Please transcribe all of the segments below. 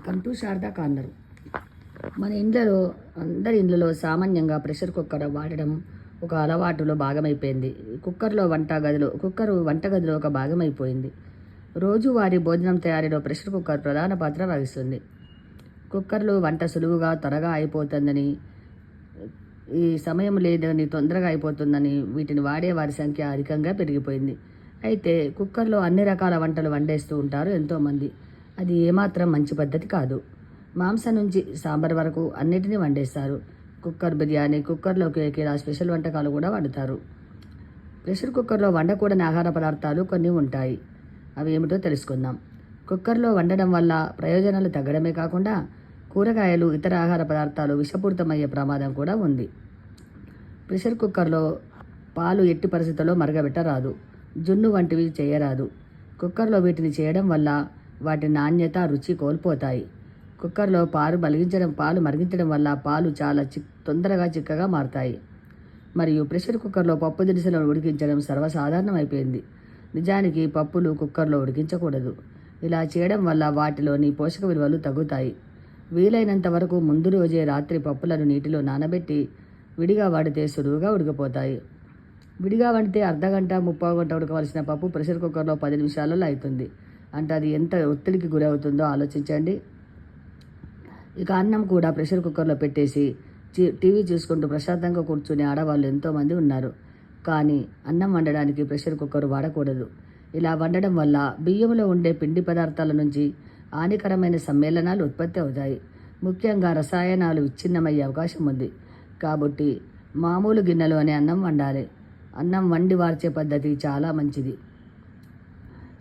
Welcome to Sharada corner మన ఇండ్లలో అందరి ఇండ్లలో సామాన్యంగా ప్రెషర్ కుక్కర్ వాడడం ఒక అలవాటులో భాగమైపోయింది. కుక్కర్లో వంట గదిలో కుక్కర్ వంటగదిలో ఒక భాగమైపోయింది. రోజువారీ భోజనం తయారీలో ప్రెషర్ కుక్కర్ ప్రధాన పాత్ర వహిస్తుంది. కుక్కర్లో వంట సులువుగా త్వరగా అయిపోతుందని ఈ సమయం లేదని తొందరగా అయిపోతుందని వీటిని వాడే వారి సంఖ్య అధికంగా పెరిగిపోయింది. అయితే కుక్కర్లో అన్ని రకాల వంటలు వండేస్తూ ఉంటారు ఎంతోమంది. అది ఏమాత్రం మంచి పద్ధతి కాదు. మాంసం నుంచి సాంబార్ వరకు అన్నిటినీ వండేస్తారు. కుక్కర్ బిర్యానీ కుక్కర్లోకి ఇలా స్పెషల్ వంటకాలు కూడా వండుతారు. ప్రెషర్ కుక్కర్లో వండకూడని ఆహార పదార్థాలు కొన్ని ఉంటాయి. అవి ఏమిటో తెలుసుకుందాం. కుక్కర్లో వండడం వల్ల ప్రయోజనాలు తగ్గడమే కాకుండా కూరగాయలు ఇతర ఆహార పదార్థాలు విషపూరితమయ్యే ప్రమాదం కూడా ఉంది. ప్రెషర్ కుక్కర్లో పాలు ఎట్టి పరిస్థితుల్లో మరగబెట్టరాదు. జున్ను వంటివి చేయరాదు. కుక్కర్లో వీటిని చేయడం వల్ల వాటి నాణ్యత రుచి కోల్పోతాయి. కుక్కర్లో పాలు మరిగించడం పాలు మరిగించడం వల్ల పాలు చాలా చిక్ తొందరగా చిక్కగా మారుతాయి. మరియు ప్రెషర్ కుక్కర్లో పప్పు దినుసులను ఉడికించడం సర్వసాధారణం అయిపోయింది నిజానికి పప్పులు కుక్కర్లో ఉడికించకూడదు. ఇలా చేయడం వల్ల వాటిలోని పోషక విలువలు తగ్గుతాయి. వీలైనంత వరకు ముందు రోజే రాత్రి పప్పులను నీటిలో నానబెట్టి విడిగా వాడితే సులువుగా ఉడికిపోతాయి. విడిగా వండితే అర్ధగంట ముప్పై ముప్పావు గంట ఉడకవలసిన పప్పు ప్రెషర్ కుక్కర్లో పది నిమిషాలలో అవుతుంది అంటే అది ఎంత ఒత్తిడికి గురవుతుందో ఆలోచించండి. ఇక అన్నం కూడా ప్రెషర్ కుక్కర్లో పెట్టేసి టీవీ చూసుకుంటూ ప్రశాంతంగా కూర్చునే ఆడవాళ్ళు ఎంతోమంది ఉన్నారు. కానీ అన్నం వండడానికి ప్రెషర్ కుక్కర్ వాడకూడదు. ఇలా వండడం వల్ల బియ్యంలో ఉండే పిండి పదార్థాల నుంచి హానికరమైన సమ్మేళనాలు ఉత్పత్తి అవుతాయి. ముఖ్యంగా రసాయనాలు విచ్ఛిన్నమయ్యే అవకాశం ఉంది. కాబట్టి మామూలు గిన్నెలోనే అన్నం వండాలి. అన్నం వండి వార్చే పద్ధతి చాలా మంచిది.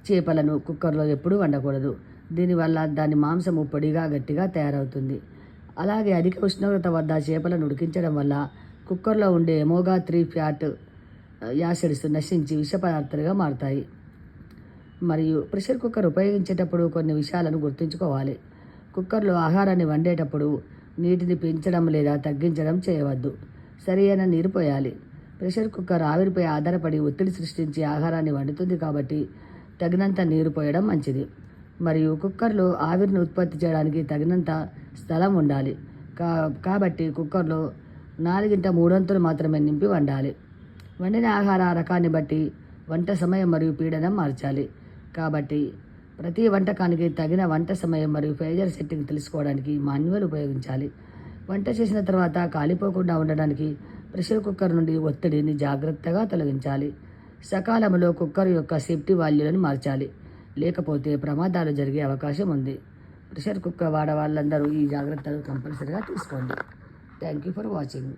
చేపలను కుక్కర్లో ఎప్పుడూ వండకూడదు. దీనివల్ల దాని మాంసము పొడిగా గట్టిగా తయారవుతుంది. అలాగే అధిక ఉష్ణోగ్రత వద్ద చేపలను ఉడికించడం వల్ల కుక్కర్లో ఉండే ఎమోగా త్రీ ఫ్యాట్ యాసిడ్స్ నశించి విష పదార్థాలుగా మారుతాయి. మరియు ప్రెషర్ కుక్కర్ ఉపయోగించేటప్పుడు కొన్ని విషయాలను గుర్తుంచుకోవాలి. కుక్కర్లో ఆహారాన్ని వండేటప్పుడు నీటిని పెంచడం లేదా తగ్గించడం చేయవద్దు. సరియైన నీరు పోయాలి. ప్రెషర్ కుక్కర్ ఆవిరిపై ఆధారపడి ఒత్తిడి సృష్టించి ఆహారాన్ని వండుతుంది కాబట్టి తగినంత నీరు పోయడం మంచిది. మరియు కుక్కర్లో ఆవిరిని ఉత్పత్తి చేయడానికి తగినంత స్థలం ఉండాలి. కా కాబట్టి కుక్కర్లో నాలుగింట మూడొంతులు మాత్రమే నింపి వండాలి. వండిన ఆహార రకాన్ని బట్టి వంట సమయం మరియు పీడనం మార్చాలి. కాబట్టి ప్రతి వంటకానికి తగిన వంట సమయం మరియు ఫేజర్ సెట్టింగ్ తెలుసుకోవడానికి మాన్యువల్ ఉపయోగించాలి. వంట చేసిన తర్వాత కాలిపోకుండా ఉండడానికి ప్రెషర్ కుక్కర్ నుండి ఒత్తిడిని జాగ్రత్తగా తొలగించాలి. సకాలంలో కుక్కర్ యొక్క సేఫ్టీ వాల్యూలను మార్చాలి. లేకపోతే ప్రమాదాలు జరిగే అవకాశం ఉంది. ప్రెషర్ కుక్కర్ వాడే వాళ్ళందరూ ఈ జాగ్రత్తలు కంపల్సరీగా తీసుకోండి. Thank you for watching.